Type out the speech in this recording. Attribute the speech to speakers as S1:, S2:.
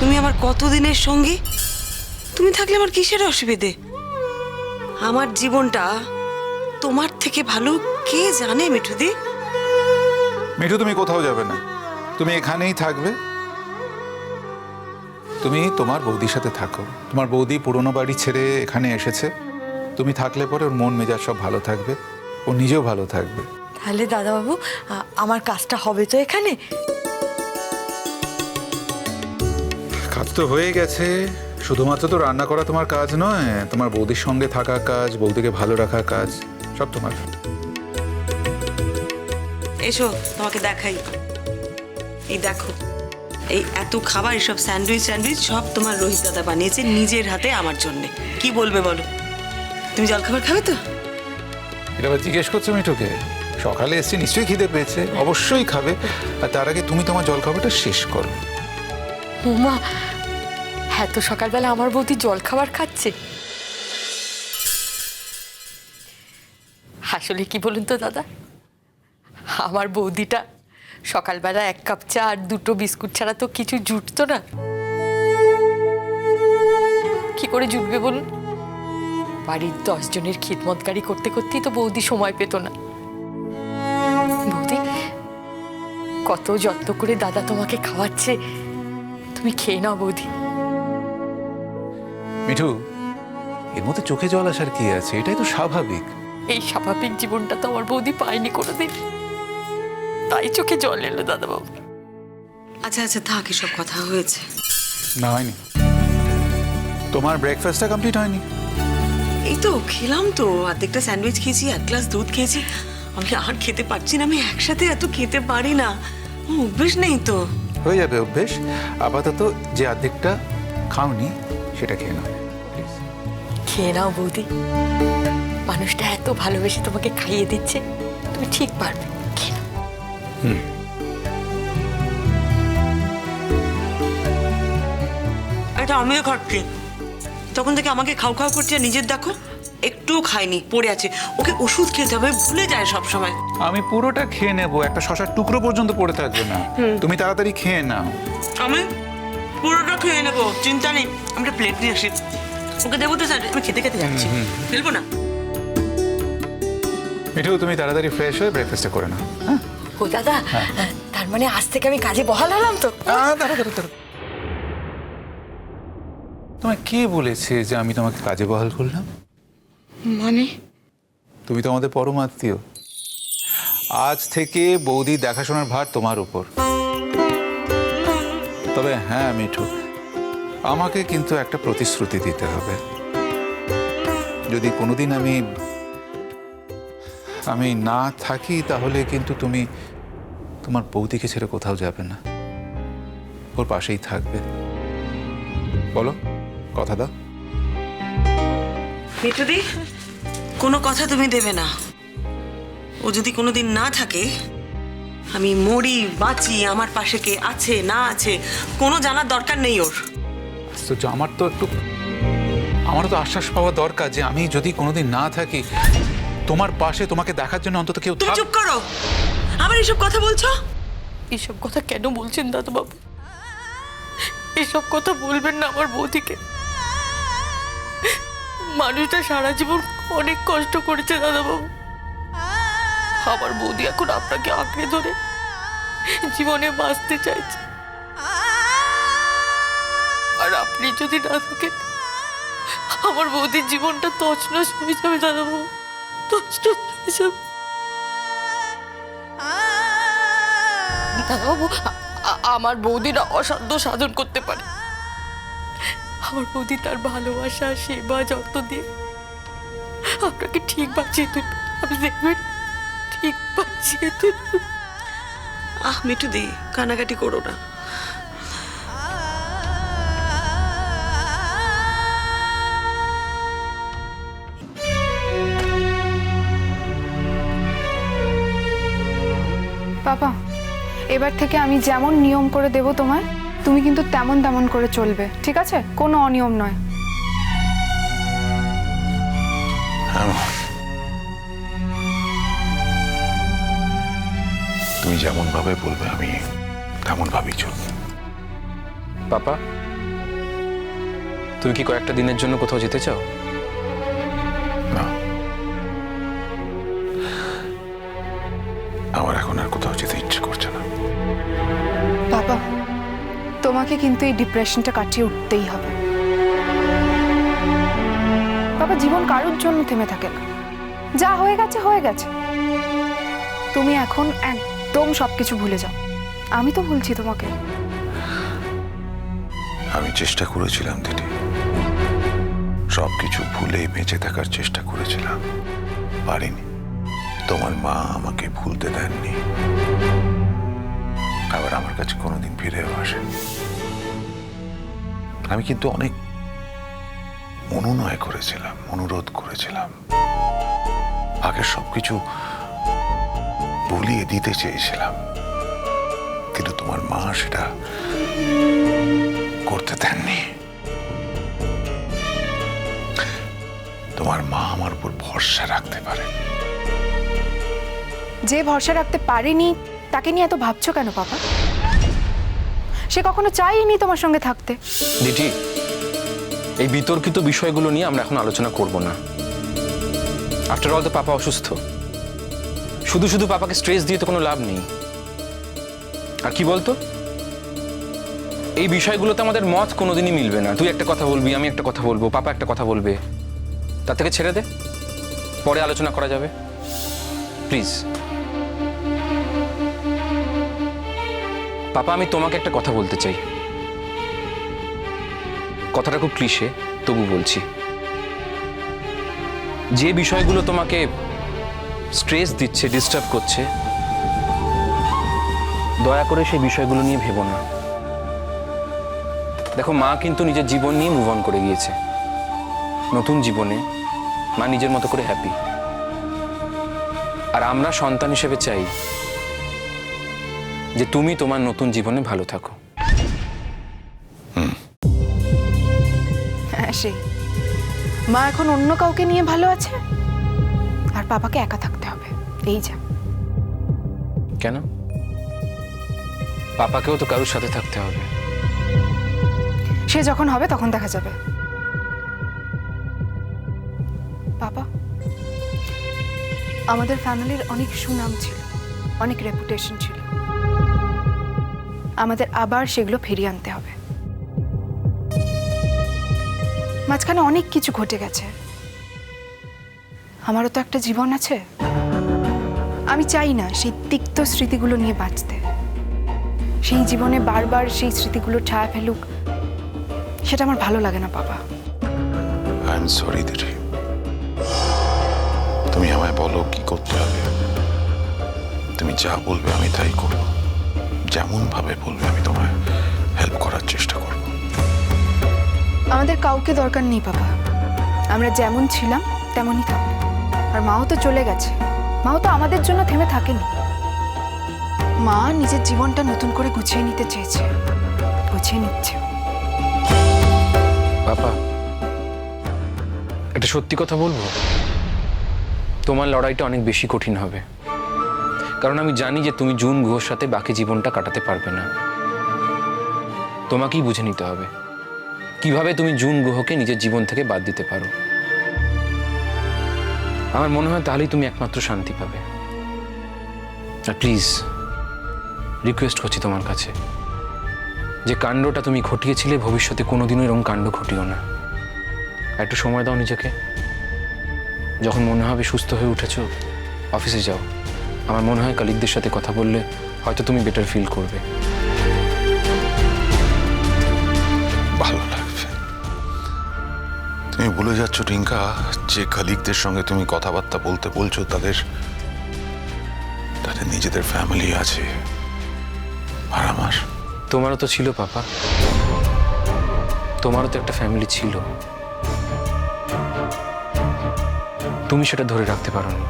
S1: তুমি আমার কতদিনের সঙ্গী? তুমি থাকলে আমার কিসের অসুবিধে? আমার জীবনটা তোমার থেকে ভালো কে জানে মিঠুদি?
S2: মিঠু তুমি কোথাও যাবে না। তুমি এখানেই থাকবে। তুমি তোমার বৌদির সাথে থাকো। তোমার বৌদি পুরনো বাড়ি ছেড়ে এখানে এসেছে। তুমি থাকলে পরে ওর মন মেজাজ সব ভালো থাকবে। ও নিজেও ভালো থাকবে।
S3: তাহলে দাদাবাবু আমার কাজটা হবে তো এখানে?
S2: তো হয়ে গেছে। শুধুমাত্র তো রান্না করা তোমার কাজ নয় তোমার বৌদির সঙ্গে থাকা কাজ বৌদিকে ভালো রাখা কাজ সব তোমার।
S1: এসো তোমাকে দেখাই। এই দেখো এই এত খাবার এসব স্যান্ডউইচ স্যান্ডউইচ সব তোমার রোহিত দাদা বানিয়েছে নিজের হাতে আমার জন্য। কি বলবে বলো? তুমি জলখাবার খাবে তো?
S2: এটা আবার জিজ্ঞেস করছ মিঠুকে? সকালে এসছে নিশ্চয়ই খিদে পেয়েছে অবশ্যই খাবে। আর তার আগে তুমি তোমার জলখাবারটা শেষ করো।
S3: এত সকালবেলা আমার বৌদি জল খাবার খাচ্ছে। আসলে কি বলুন তো দাদা? আমার বৌদিটা সকালবেলা এক কাপ চা আর দুটো বিস্কুট ছাড়া তো কিছু জুটতো না। কি করে জুটবে বলুন? বাড়ির দশজনের খিদমতকারী করতে করতেই তো বৌদি সময় পেত না। বৌদি, কত যত্ন করে দাদা তোমাকে খাওয়াচ্ছে। তুমি খেয়ে নাও বৌদি।
S2: মিঠু এর মধ্যে চোখে জল আসার কি আছে? এটাই তো স্বাভাবিক।
S3: এই স্বাভাবিক জীবনটা তো আমার বৌদি পায়নি কোনোদিন। তাই চোখে জল এলো দাদাবাবু।
S1: আচ্ছা আচ্ছা থাক এসব কথা হয়েছে।
S2: না হয়নি। তোমার ব্রেকফাস্টটা কমপ্লিট হয়নি।
S1: এই তো খেলাম তো। অর্ধেকটা স্যান্ডউইচ খেয়েছি এক গ্লাস দুধ খেয়েছি। আমি আর খেতে পারছি না আমি একসাথে এত খেতে পারি না। অভ্যেস নেই তো।
S2: হয়ে যাবে অভ্যেস। আপাতত যে অর্ধেকটা খাওনি সেটা খেয়ে নাও।
S3: খেয়ে নাও বৌদি। মানুষটা এত ভালোবেসে তোমাকে খাইয়ে দিচ্ছে তুমি ঠিক পারবে খেয়ে নাও।
S1: এটা আমিও খাচ্ছি। তখন থেকে আমাকে খাও খাও করছে আর নিজের দেখো একটুও খায়নি পড়ে আছে। ওকে ওষুধ খেতে হবে ভুলে যায় সব সময়
S2: আমি পুরোটা খেয়ে নেব একটা শশার টুকরো পর্যন্ত পড়ে থাকবে না। তুমি তাড়াতাড়ি খেয়ে নাও।
S1: আমি পুরোটা খেয়ে নেব চিন্তা নেই। আমি একটা প্লেট নিয়ে আসি। ওকে দেবো তো স্যার। আমি খেতে খেতে যাচ্ছি। ফেলব না।
S2: মিঠু তুমি তাড়াতাড়ি ফ্রেশ হয়ে ব্রেকফাস্টটা করে নাও। হ্যাঁ?
S3: ও দাদা তার মানে আজ থেকে আমি কাজে বহাল হলাম তো।
S2: তোমায় কে বলেছে যে আমি তোমাকে কাজে বহাল করলাম?
S1: মানে?
S2: তুমি তো আমাদের পরম আত্মীয়। আজ থেকে বৌদি দেখাশোনার ভার তোমার উপর। তবে হ্যাঁ মিঠু আমাকে কিন্তু একটা প্রতিশ্রুতি দিতে হবে। যদি কোনোদিন আমি আমি না থাকি, তাহলে কিন্তু তুমি তোমার বৌদিকে ছেড়ে কোথাও যাবে না। ওর পাশেই থাকবে। বলো, কথা দাও।
S1: মিঠুদি, কোনো কথা তুমি দেবে না। ও যদি কোনোদিন না থাকে, আমি মরি, বাঁচি, আমার পাশে কে আছে, না আছে, কোনো জানার দরকার নেই ওর।
S2: আশ্চর্য। আমার তো একটু আমারও তো আশ্বাস পাওয়া দরকার যে আমি যদি কোনোদিন না থাকি তোমার পাশে তোমাকে দেখার জন্য অন্তত কেউ
S1: তুমি চুপ করো! আমার এসব কথা বলছো?
S3: এসব কথা কেন বলছেন দাদাবাবু? এসব কথা বলবেন না আমার বৌদিকে। মানুষটা সারা জীবন অনেক কষ্ট করেছে দাদাবাবু। আমার বৌদি এখন আপনাকে আঁকড়ে ধরে জীবনে বাঁচতে চাইছে। আপনি যদি না থাকেন, আমার বৌদির জীবনটা তছনছ হয়ে যাবে দাদাবাবু তছনছ হয়ে যাবে। দাদাবাবু আমার বৌদিরা অসাধ্য সাধন করতে পারে। আমার বৌদি তার ভালোবাসা, সেবা, যত্ন দিয়ে আপনাকে ঠিক বাঁচিয়ে তুলবে। আপনি দেখবেন, ঠিক বাঁচিয়ে তুলবে।
S1: আহ, মিঠুদি কানাকাটি করো না।
S4: বাবা এবার থেকে আমি যেমন নিয়ম করে দেব তোমায় তুমি কিন্তু তেমন তেমন করে চলবে ঠিক আছে? কোনো অনিয়ম নয়।
S5: তুমি যেমন ভাবে বলবে আমি তেমন ভাবেই চলবো।
S2: পাপা
S5: তুমি কি কয়েকটা দিনের জন্য কোথাও যেতে চাও?
S6: না। আমার এখন আর
S4: তোমাকে কিন্তু এই ডিপ্রেশনটা কাটিয়ে উঠতেই হবে। বাবা, জীবন কারোর জন্য থেমে থাকে না। যা হয়ে গেছে হয়ে গেছে। তুমি এখন একদম সবকিছু ভুলে যাও। আমি তো বলছি তোমাকে।
S6: আমি চেষ্টা করেছিলাম, দিদি। সব কিছু ভুলে বেঁচে থাকার চেষ্টা করেছিলাম। পারিনি। তোমার মা আমাকে ভুলতে দেননি। আবার আমার কাছে কোনোদিন ফিরেও আসেন আমি কিন্তু অনেক অনুনয় করেছিলাম, অনুরোধ করেছিলাম। আগের সবকিছু ভুলিয়ে দিতে চেয়েছিলাম। কিন্তু তোমার মা সেটা করতে দেননি। তোমার মা আমার উপর ভরসা রাখতে পারে
S4: যে ভরসা রাখতে পারেনি তাকে নিয়ে এত ভাবছ কেন, পাপা? সে কখনো চাইনি তোমার সঙ্গে থাকতে।
S5: দিদি, এই বিতর্কিত বিষয়গুলো নিয়ে আমরা এখন আলোচনা করব না। আফটার অল তো পাপা অসুস্থ। শুধু শুধু পাপাকে স্ট্রেস দিয়ে তো কোনো লাভ নেই। আর কি বলতো? এই বিষয়গুলোতে আমাদের মত কোনোদিনই মিলবে না। তুই একটা কথা বলবি, আমি একটা কথা বলব, পাপা একটা কথা বলবে। তার থেকে ছেড়ে দে। পরে আলোচনা করা যাবে। প্লিজ পাপা, আমি তোমাকে একটা কথা বলতে চাই। কথাটা খুব ক্লিশে, তবু বলছি। যে বিষয়গুলো তোমাকে স্ট্রেস দিচ্ছে ডিস্টার্ব করছে, দয়া করে সেই বিষয়গুলো নিয়ে ভেবো না। দেখো, মা কিন্তু নিজের জীবন নিয়ে মুভ অন করে গিয়েছে। নতুন জীবনে মা নিজের মতো করে হ্যাপি আর আমরা সন্তান হিসেবে চাই যে তুমি তোমার নতুন জীবনে ভালো থাকো।
S4: হ্যাঁ সেই মা এখন অন্য কাউকে নিয়ে ভালো আছে? আর বাবাকে একা থাকতে হবে। এই যা।
S5: কেন? পাপাকেও তো কারোর সাথে থাকতে হবে।
S4: সে যখন হবে তখন দেখা যাবে। বাবা আমাদের ফ্যামিলির অনেক সুনাম ছিল অনেক রেপুটেশন ছিল। আমাদের আবার সেগুলো ফিরিয়ে আনতে হবে। মাঝখানে অনেক কিছু ঘটে গেছে। আমারও তো একটা জীবন আছে। আমি চাই না সেই তিক্ত স্মৃতিগুলো নিয়ে বাঁচতে। সেই জীবনে বারবার সেই স্মৃতিগুলো ছায়া ফেলুক, সেটা আমার ভালো লাগে না, বাবা।
S6: তুমি আমায় বলো কি করতে হবে। তুমি যা বলবে আমি তাই করব। যেমন ভাবে বলবে আমি তোমায় হেল্প করার চেষ্টা করব।
S4: আমাদের কাউকে দরকার নেই বাবা। আমরা যেমন ছিলাম তেমনই থাকব। আর মাও তো চলে গেছে। মাও তো আমাদের জন্য থেমে থাকেনি। মা নিজের জীবনটা নতুন করে গুছিয়ে নিতে চেয়েছে। গুছিয়ে নিচ্ছে।
S5: পাপা একটা সত্যি কথা বলব? তোমার লড়াইটা অনেক বেশি কঠিন হবে। কারণ আমি জানি যে তুমি জুন গুহর সাথে বাকি জীবনটা কাটাতে পারবে না। তোমাকেই বুঝে নিতে হবে কীভাবে তুমি জুন গুহকে নিজের জীবন থেকে বাদ দিতে পারো। আমার মনে হয় তাহলেই তুমি একমাত্র শান্তি পাবে। আর প্লিজ রিকোয়েস্ট করছি তোমার কাছে যে কাণ্ডটা তুমি ঘটিয়েছিলে ভবিষ্যতে কোনোদিনও এরকম কাণ্ড ঘটিও না। একটু সময় দাও নিজেকে। যখন মনে হবে সুস্থ হয়ে উঠেছো অফিসে যাও। আমার মনে হয় কালিকদের সাথে কথা বললে হয়তো তুমি বেটার ফিল করবে।
S6: ভালো লাগবে। তুমি ভুলে যাচ্ছ টিঙ্কা যে কালিকদের সঙ্গে তুমি কথাবার্তা বলতে বলছো তাদের তাদের নিজেদের ফ্যামিলি আছে। আর আমার?
S5: তোমারও তো ছিল পাপা। তোমারও তো একটা ফ্যামিলি ছিল। তুমি সেটা ধরে রাখতে পারোনি।